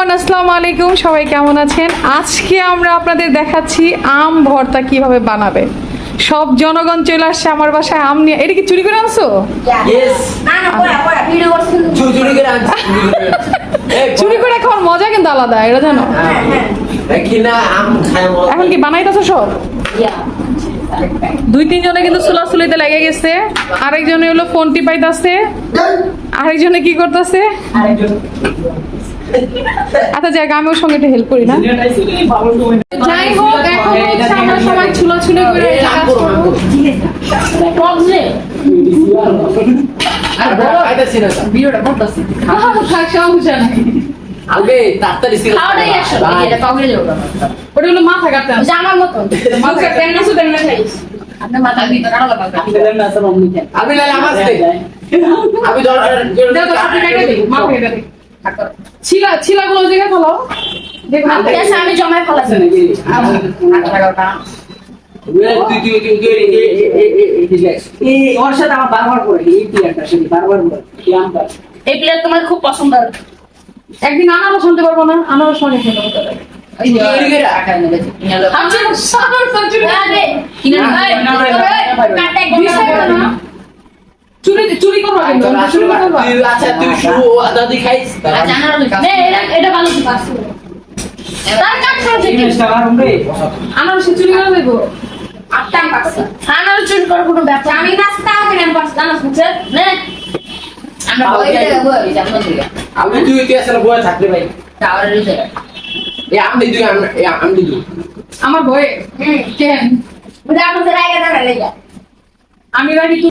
Everyone আসসালামু আলাইকুম। সবাই কেমন আছেন? আজকে আমরা আপনাদের দেখাচ্ছি আম ভর্তা কীভাবে বানাবে। সব জনগণ চলে আসছে আমার বাসায় আম নিয়ে। এটা কি চুরি করে আনছো? Yes. না না পড়া পড়া। ভিডিও করছেন চুরি করে আনছি, চুরি করে আনছি। এই, চুরি করে খাওয়ার মজা কিন্তু আলাদা এটা জানো? হ্যাঁ, দেখি না আম খায় মজা। এখন কি বানাইতেছো সব? দুই তিনজনে কিন্তু সুলাসুলিতে লেগে গেছে। আরেকজনে হলো ফোন টিপাইতাছে আরেকজনে কি করতেছে? আচ্ছা যাক আমিও সঙ্গে একটু হেল্প করি না? যাই হোক এখন হচ্ছে আমরা সবাই ছুলাছুলি করে আম কাজ আম করব। প্রবলেম আর বড় সমস্যা নাই। আগে তাড়াতাড়ি খাওয়াটাই এটা পাগলে ওটা হলো মাথা কাটতে জামার মতন। মাথা খাইস। লাগা আমি লাইলে আমার আসতে। আমি দরকার দাও তো, আপনি কেটে দিন, মাথা কেটে দিন। ছিলা ছিলাগুলো জায়গায় ফেলাও আমি জমায় এই- এই- এই- এই- এই- এই relax। এই ওর সাথে আমার বারবার করে এই প্লেয়ারটার সাথে বারবার করে এই প্লেয়ার তোমার খুব পছন্দ একদিন আনারস শুনতে পারব না আনারস অনেক খেতে হবে তাহলে। চুরি করে আ- আচ্ছা, সাবার সার্জারি। বিষয়টা না, চুরি চুরি করব কিন্তু তোর চুরি করব। আচ্ছা তুই শুরু দাদি খাইস। এটা ভালো তার কাজ করেছে কি? জিনিসটা মারুম রে আনারসে চুরি করে দেবো আটটা পাকছে খানার চুরি করার কোনো ব্যাপার আমি নাস্তা আমি বুঝছে নে। আমরা বই দেব বই আমি তুই তুই আসলে থাকলে ভাই। টাওয়ারের এই আম আম- আম আমার ভয়ে হুম কেন? বুঝা আমাদের আগে দাঁড়া লেগে আমি রাখি তুই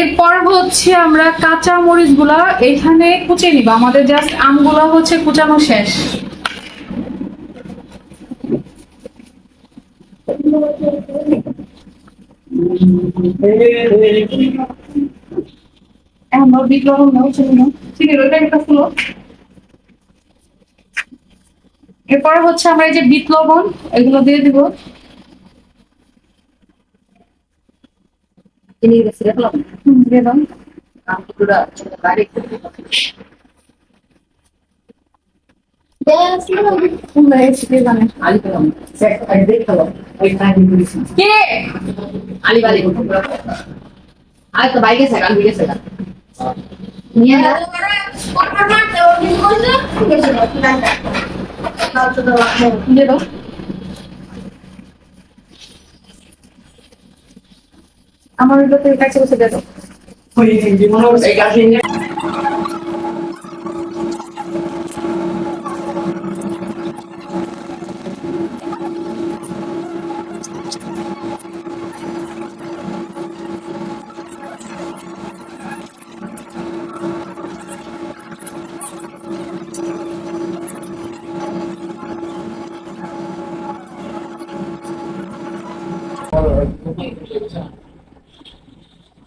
এরপর হচ্ছে আমরা কাঁচা মরিচগুলা এখানে কুচে নিব। আমাদের জাস্ট আমগুলা হচ্ছে কুচানো শেষ। আমার এরপরে হচ্ছে আমরা এই যে বিট লবণ, এগুলো দিয়ে দিব। তিনি গেছে দেখলাম হুম, দিয়ে দাও আমগুলো গাড়ি তোমরা এসে দিয়ে জানে আলি পেলাম সেট দেখতে ওই টাইম করিস কে আলি বালি আর তো বাইকে সেকাল বিকে সেকাল নিয়ে গেল কটার মারতে ও কি করছে কিছু না দাও তো দাও দিয়ে দাও আমার ওগুলো তো কাছে বসে দিয়ে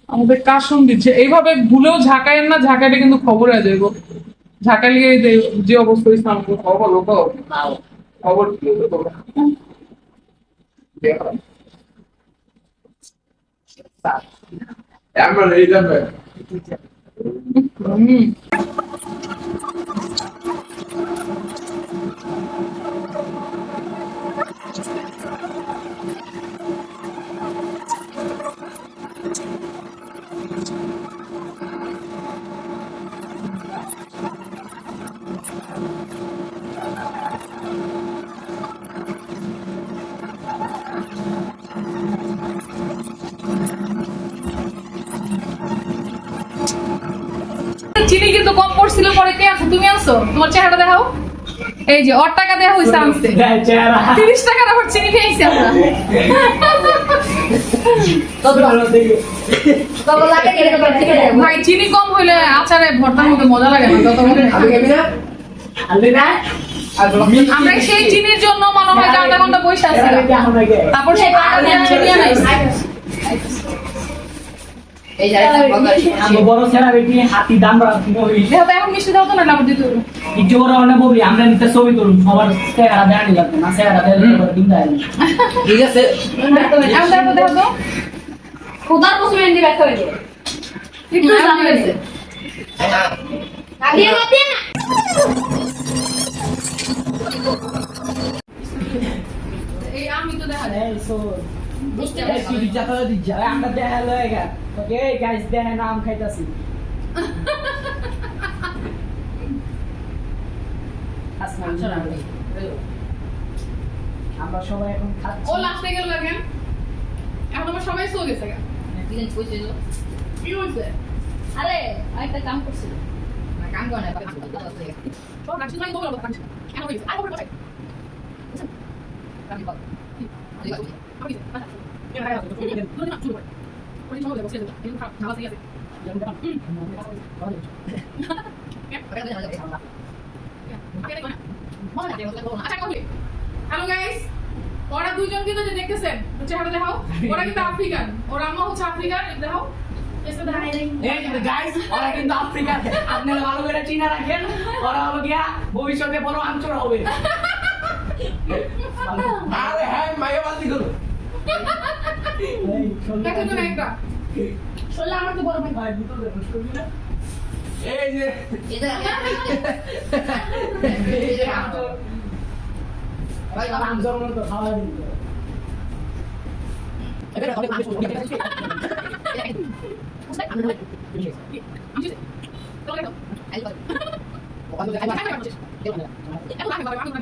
আমাদের কাশন দিচ্ছে এইভাবে ভুলেও ঝাঁকায়েন না ঝাঁকাইলে কিন্তু খবর আছে গো। ঝাঁকাইলে এই যে- যে অবস্থা হয়েছে আমাকে খবর লোক খবর। কি আমরা তোমরা? চিনি কিন্তু কম পড়ছিল পরে। কে আনছো? তুমি আনছো? তোমার চেহারা দেখাও। এই যে ওর টাকা দেওয়া হয়েছে আনছে। তিরিশ টাকার আবার চিনি খেয়েছি আমরা। আছে। ভাই চিনি কম হইলে আচারে ভর্তার মধ্যে মজা লাগে না তত মনে আমরা সেই চিনির জন্য মনে হয় আধা ঘণ্টা বসে আছি। তারপর সেই টাকা আনাইছি এই আছে আমি বড় ছেড়া বেটি হাতি দাম রাখি দেহ তো এখন মিষ্টি দাও তো না আবার দিতে হবে ইচ্ছে অনেক বলি আমরা নিতে ছবি তুলুন সবার চেহারা দেখানি লাগবে না চেহারা দেখলে দিন দেয় ঠিক আছে। এখন দেখো দেখো তো খুদার পশু মেন্দি ব্যাখ্যা একটু জানা গেছে দিয়ে না দিয়ে না। এই আমি তো দেখা বুঝতে আমরা দেখা লয়ে গা। ওকে গাইস দেখেন আম খাইতাছি। আসমান আমরা সবাই এখন খাচ্ছি। ও লাস্টে গেল দেখেন এখন আমার সবাই সো গেছে গা। দিলেন কইছে তো কি হয়েছে আরে আরেকটা কাম করছিল। না কাম করে না তো রাখছি না তো কাজ আর বলতে আমি বল আমি এর আগে তো তুমি না শুরু করে হ্যালো গাইস ওরা দুইজন কিন্তু যে দেখতেছেন চেহারা দেখাও ওরা কিন্তু আফ্রিকান ওর আম্মা হচ্ছে আফ্রিকান দেখাও ভালো করে চিনা রাখেন ওরা হলো গিয়া ভবিষ্যতে বড় আঞ্চল হবে আরে হ্যাঁ শুনলে দেখো তো একটা শুনলে আমার তো বড় ভাই ভাই, দুটো দেখো, শুনলি না? এই যে এটা ভাই আর আঞ্চল মতো খাওয়া দিত। আমি তো দেখো এখন আমি বাবা আমি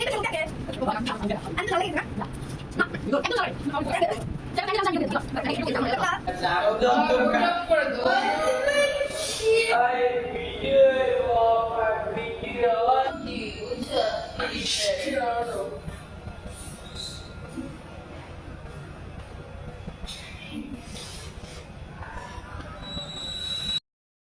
Sa araw daw,